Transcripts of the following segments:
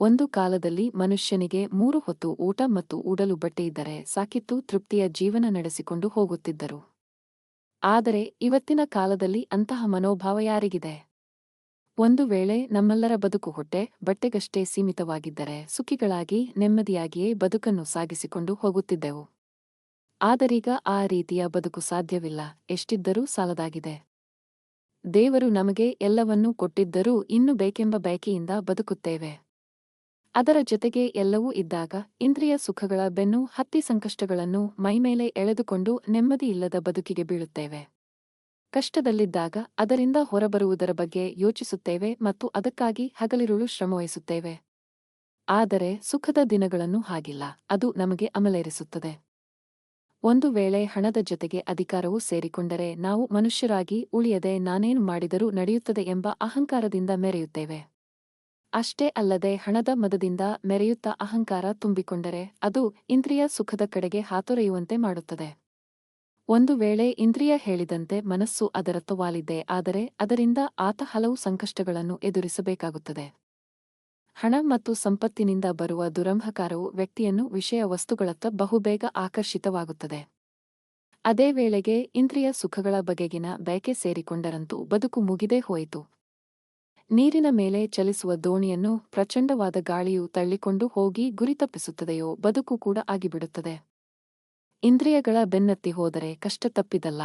ಒಂದು ಕಾಲದಲ್ಲಿ ಮನುಷ್ಯನಿಗೆ ಮೂರು ಹೊತ್ತು ಊಟ ಮತ್ತು ಉಡಲು ಬಟ್ಟೆಯಿದ್ದರೆ ಸಾಕಿತ್ತು ತೃಪ್ತಿಯ ಜೀವನ ನಡೆಸಿಕೊಂಡು ಹೋಗುತ್ತಿದ್ದರು. ಆದರೆ ಇವತ್ತಿನ ಕಾಲದಲ್ಲಿ ಅಂತಹ ಮನೋಭಾವ ಯಾರಿಗಿದೆ? ಒಂದು ವೇಳೆ ನಮ್ಮೆಲ್ಲರ ಬದುಕು ಹೊಟ್ಟೆ, ಬಟ್ಟೆಗಷ್ಟೇ ಸೀಮಿತವಾಗಿದ್ದರೆ ಸುಖಿಗಳಾಗಿ, ನೆಮ್ಮದಿಯಾಗಿಯೇ ಬದುಕನ್ನು ಸಾಗಿಸಿಕೊಂಡು ಹೋಗುತ್ತಿದ್ದೆವು. ಆದರೀಗ ಆ ರೀತಿಯ ಬದುಕು ಸಾಧ್ಯವಿಲ್ಲ, ಎಷ್ಟಿದ್ದರೂ ಸಾಲದಾಗಿದೆ. ದೇವರು ನಮಗೆ ಎಲ್ಲವನ್ನೂ ಕೊಟ್ಟಿದ್ದರೂ ಇನ್ನು ಬೇಕೆಂಬ ಬಯಕೆಯಿಂದ ಬದುಕುತ್ತೇವೆ. ಅದರ ಜೊತೆಗೆ ಎಲ್ಲವೂ ಇದ್ದಾಗ ಇಂದ್ರಿಯ ಸುಖಗಳ ಬೆನ್ನು ಹತ್ತಿ ಸಂಕಷ್ಟಗಳನ್ನು ಮೈಮೇಲೆ ಎಳೆದುಕೊಂಡು ನೆಮ್ಮದಿಯಿಲ್ಲದ ಬದುಕಿಗೆ ಬೀಳುತ್ತೇವೆ. ಕಷ್ಟದಲ್ಲಿದ್ದಾಗ ಅದರಿಂದ ಹೊರಬರುವುದರ ಬಗ್ಗೆ ಯೋಚಿಸುತ್ತೇವೆ ಮತ್ತು ಅದಕ್ಕಾಗಿ ಹಗಲಿರುಳು ಶ್ರಮವಹಿಸುತ್ತೇವೆ ಆದರೆ ಸುಖದ ದಿನಗಳನ್ನು ಹಾಗಿಲ್ಲ, ಅದು ನಮಗೆ ಅಮಲೇರಿಸುತ್ತದೆ. ಒಂದು ವೇಳೆ ಹಣದ ಜೊತೆಗೆ ಅಧಿಕಾರವು ಸೇರಿಕೊಂಡರೆ ನಾವು ಮನುಷ್ಯರಾಗಿ ಉಳಿಯದೆ ನಾನೇನು ಮಾಡಿದರೂ ನಡೆಯುತ್ತದೆ ಎಂಬ ಅಹಂಕಾರದಿಂದ ಮೆರೆಯುತ್ತೇವೆ. ಅಷ್ಟೇ ಅಲ್ಲದೆ ಹಣದ ಮದದಿಂದ ಮೆರೆಯುತ್ತ ಅಹಂಕಾರ ತುಂಬಿಕೊಂಡರೆ ಅದು ಇಂದ್ರಿಯ ಸುಖದ ಕಡೆಗೆ ಹಾತೊರೆಯುವಂತೆ ಮಾಡುತ್ತದೆ. ಒಂದು ವೇಳೆ ಇಂದ್ರಿಯ ಹೇಳಿದಂತೆ ಮನಸ್ಸು ಅದರತ್ತ ವಾಲಿದೆ ಆದರೆ ಅದರಿಂದ ಆತ ಹಲವು ಸಂಕಷ್ಟಗಳನ್ನು ಎದುರಿಸಬೇಕಾಗುತ್ತದೆ. ಹಣ ಮತ್ತು ಸಂಪತ್ತಿನಿಂದ ಬರುವ ದುರಂಹಕಾರವು ವ್ಯಕ್ತಿಯನ್ನು ವಿಷಯ ವಸ್ತುಗಳತ್ತ ಬಹುಬೇಗ ಆಕರ್ಷಿತವಾಗುತ್ತದೆ. ಅದೇ ವೇಳೆಗೆ ಇಂದ್ರಿಯ ಸುಖಗಳ ಬಗೆಗಿನ ಬಯಕೆ ಸೇರಿಕೊಂಡರಂತೂ ಬದುಕು ಮುಗಿದೇ ಹೋಯಿತು. ನೀರಿನ ಮೇಲೆ ಚಲಿಸುವ ದೋಣಿಯನ್ನು ಪ್ರಚಂಡವಾದ ಗಾಳಿಯು ತಳ್ಳಿಕೊಂಡು ಹೋಗಿ ಗುರಿ ತಪ್ಪಿಸುತ್ತದೆಯೋ ಬದುಕು ಕೂಡ ಆಗಿಬಿಡುತ್ತದೆ. ಇಂದ್ರಿಯಗಳ ಬೆನ್ನತ್ತಿ ಹೋದರೆ ಕಷ್ಟ ತಪ್ಪಿದಲ್ಲ.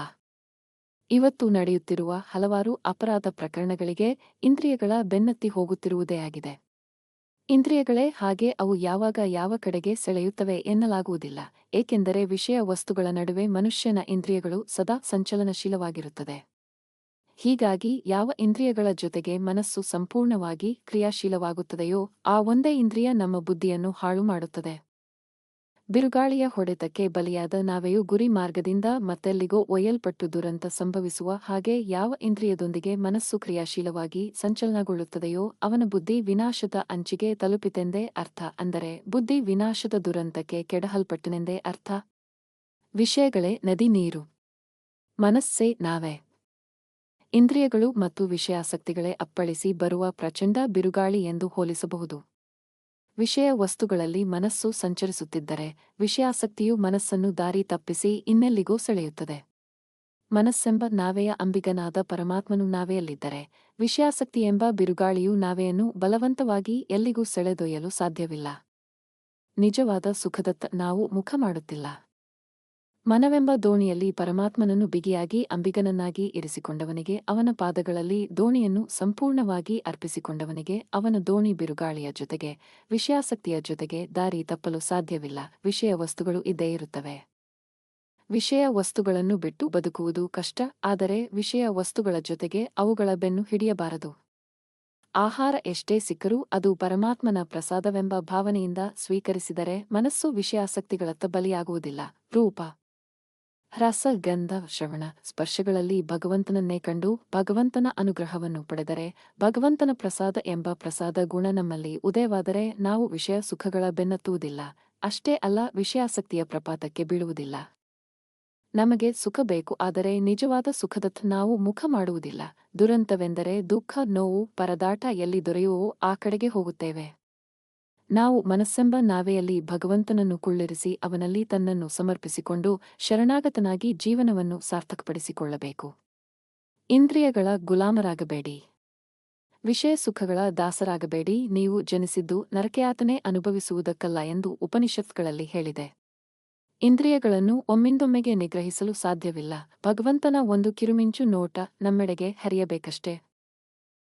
ಇವತ್ತು ನಡೆಯುತ್ತಿರುವ ಹಲವಾರು ಅಪರಾಧ ಪ್ರಕರಣಗಳಿಗೆ ಇಂದ್ರಿಯಗಳ ಬೆನ್ನತ್ತಿ ಹೋಗುತ್ತಿರುವುದೇ ಆಗಿದೆ. ಇಂದ್ರಿಯಗಳೇ ಹಾಗೆ ಅವು ಯಾವಾಗ ಯಾವ ಕಡೆಗೆ ಸೆಳೆಯುತ್ತವೆ ಎನ್ನಲಾಗುವುದಿಲ್ಲ, ಏಕೆಂದರೆ ವಿಷಯ ವಸ್ತುಗಳ ನಡುವೆ ಮನುಷ್ಯನ ಇಂದ್ರಿಯಗಳು ಸದಾ ಸಂಚಲನಶೀಲವಾಗಿರುತ್ತದೆ. ಹೀಗಾಗಿ ಯಾವ ಇಂದ್ರಿಯಗಳ ಜೊತೆಗೆ ಮನಸ್ಸು ಸಂಪೂರ್ಣವಾಗಿ ಕ್ರಿಯಾಶೀಲವಾಗುತ್ತದೆಯೋ ಆ ಒಂದೇ ಇಂದ್ರಿಯ ನಮ್ಮ ಬುದ್ಧಿಯನ್ನು ಹಾಳು ಮಾಡುತ್ತದೆ. ಬಿರುಗಾಳಿಯ ಹೊಡೆತಕ್ಕೆ ಬಲಿಯಾದ ನಾವೆಯು ಗುರಿ ಮಾರ್ಗದಿಂದ ಮತ್ತೆಲ್ಲಿಗೋ ಒಯ್ಯಲ್ಪಟ್ಟು ದುರಂತ ಸಂಭವಿಸುವ ಹಾಗೆ ಯಾವ ಇಂದ್ರಿಯದೊಂದಿಗೆ ಮನಸ್ಸು ಕ್ರಿಯಾಶೀಲವಾಗಿ ಸಂಚಲನಗೊಳ್ಳುತ್ತದೆಯೋ ಅವನ ಬುದ್ಧಿ ವಿನಾಶದ ಅಂಚಿಗೆ ತಲುಪಿತೆಂದೇ ಅರ್ಥ. ಅಂದರೆ ಬುದ್ಧಿ ವಿನಾಶದ ದುರಂತಕ್ಕೆ ಕೆಡಹಲ್ಪಟ್ಟನೆಂದೇ ಅರ್ಥ. ವಿಷಯಗಳೇ ನದಿ ನೀರು. ಮನಸ್ಸೇ ನಾವೇ. ಇಂದ್ರಿಯಗಳು ಮತ್ತು ವಿಷಯಾಸಕ್ತಿಗಳೇ ಅಪ್ಪಳಿಸಿ ಬರುವ ಪ್ರಚಂಡ ಬಿರುಗಾಳಿ ಎಂದು ಹೋಲಿಸಬಹುದು. ವಿಷಯ ವಸ್ತುಗಳಲ್ಲಿ ಮನಸ್ಸು ಸಂಚರಿಸುತ್ತಿದ್ದರೆ ವಿಷಯಾಸಕ್ತಿಯು ಮನಸ್ಸನ್ನು ದಾರಿ ತಪ್ಪಿಸಿ ಇನ್ನೆಲ್ಲಿಗೂ ಸೆಳೆಯುತ್ತದೆ. ಮನಸ್ಸೆಂಬ ನಾವೆಯ ಅಂಬಿಗನಾದ ಪರಮಾತ್ಮನು ನಾವೆಯಲ್ಲಿದ್ದರೆ ವಿಷಯಾಸಕ್ತಿ ಎಂಬ ಬಿರುಗಾಳಿಯು ನಾವೆಯನ್ನು ಬಲವಂತವಾಗಿ ಎಲ್ಲಿಗೂ ಸೆಳೆದೊಯ್ಯಲು ಸಾಧ್ಯವಿಲ್ಲ. ನಿಜವಾದ ಸುಖದತ್ತ ನಾವು ಮುಖ ಮಾಡುತ್ತಿಲ್ಲ. ಮನವೆಂಬ ದೋಣಿಯಲ್ಲಿ ಪರಮಾತ್ಮನನ್ನು ಬಿಗಿಯಾಗಿ, ಅಂಬಿಗನನ್ನಾಗಿ ಇರಿಸಿಕೊಂಡವನಿಗೆ, ಅವನ ಪಾದಗಳಲ್ಲಿ ದೋಣಿಯನ್ನು ಸಂಪೂರ್ಣವಾಗಿ ಅರ್ಪಿಸಿಕೊಂಡವನಿಗೆ, ಅವನ ದೋಣಿ ಬಿರುಗಾಳಿಯ ಜೊತೆಗೆ, ವಿಷಯಾಸಕ್ತಿಯ ಜೊತೆಗೆ ದಾರಿ ತಪ್ಪಲು ಸಾಧ್ಯವಿಲ್ಲ, ವಿಷಯ ವಸ್ತುಗಳು ಇದ್ದೇ ಇರುತ್ತವೆ. ವಿಷಯ ವಸ್ತುಗಳನ್ನು ಬಿಟ್ಟು ಬದುಕುವುದು ಕಷ್ಟ, ಆದರೆ ವಿಷಯ ವಸ್ತುಗಳ ಜೊತೆಗೆ ಅವುಗಳ ಬೆನ್ನು ಹಿಡಿಯಬಾರದು. ಆಹಾರ ಎಷ್ಟೇ ಸಿಕ್ಕರೂ ಅದು ಪರಮಾತ್ಮನ ಪ್ರಸಾದವೆಂಬ ಭಾವನೆಯಿಂದ ಸ್ವೀಕರಿಸಿದರೆ ಮನಸ್ಸು ವಿಷಯಾಸಕ್ತಿಗಳತ್ತ ಬಲಿಯಾಗುವುದಿಲ್ಲ. ರೂಪ ರಸ ಗಂಧ ಶ್ರವಣ ಸ್ಪರ್ಶಗಳಲ್ಲಿ ಭಗವಂತನನ್ನೇ ಕಂಡು ಭಗವಂತನ ಅನುಗ್ರಹವನ್ನು ಪಡೆದರೆ ಭಗವಂತನ ಪ್ರಸಾದ ಎಂಬ ಪ್ರಸಾದ ಗುಣ ನಮ್ಮಲ್ಲಿ ಉದಯವಾದರೆ ನಾವು ವಿಷಯ ಸುಖಗಳ ಬೆನ್ನತ್ತುವುದಿಲ್ಲ. ಅಷ್ಟೇ ಅಲ್ಲ ವಿಷಯಾಸಕ್ತಿಯ ಪ್ರಪಾತಕ್ಕೆ ಬೀಳುವುದಿಲ್ಲ. ನಮಗೆ ಸುಖ ಬೇಕು ಆದರೆ ನಿಜವಾದ ಸುಖದತ್ತ ನಾವು ಮುಖ ಮಾಡುವುದಿಲ್ಲ. ದುರಂತವೆಂದರೆ ದುಃಖ, ನೋವು, ಪರದಾಟ ಎಲ್ಲಿ ದೊರೆಯುವೋ ಆ ಕಡೆಗೆ ಹೋಗುತ್ತೇವೆ. ನಾವು ಮನಸ್ಸೆಂಬ ನಾವೆಯಲ್ಲಿ ಭಗವಂತನನ್ನು ಕುಳ್ಳಿರಿಸಿ ಅವನಲ್ಲಿ ತನ್ನನ್ನು ಸಮರ್ಪಿಸಿಕೊಂಡು ಶರಣಾಗತನಾಗಿ ಜೀವನವನ್ನು ಸಾರ್ಥಕಪಡಿಸಿಕೊಳ್ಳಬೇಕು. ಇಂದ್ರಿಯಗಳ ಗುಲಾಮರಾಗಬೇಡಿ. ವಿಷಯ ಸುಖಗಳ ದಾಸರಾಗಬೇಡಿ. ನೀವು ಜನಿಸಿದ್ದು ನರಕೆಯಾತನೆ ಅನುಭವಿಸುವುದಕ್ಕಲ್ಲ ಎಂದು ಉಪನಿಷತ್ಗಳಲ್ಲಿ ಹೇಳಿದೆ. ಇಂದ್ರಿಯಗಳನ್ನು ಒಮ್ಮಿಂದೊಮ್ಮೆಗೆ ನಿಗ್ರಹಿಸಲು ಸಾಧ್ಯವಿಲ್ಲ. ಭಗವಂತನ ಒಂದು ಕಿರುಮಿಂಚು ನೋಟ ನಮ್ಮೆಡೆಗೆ ಹರಿಯಬೇಕಷ್ಟೇ.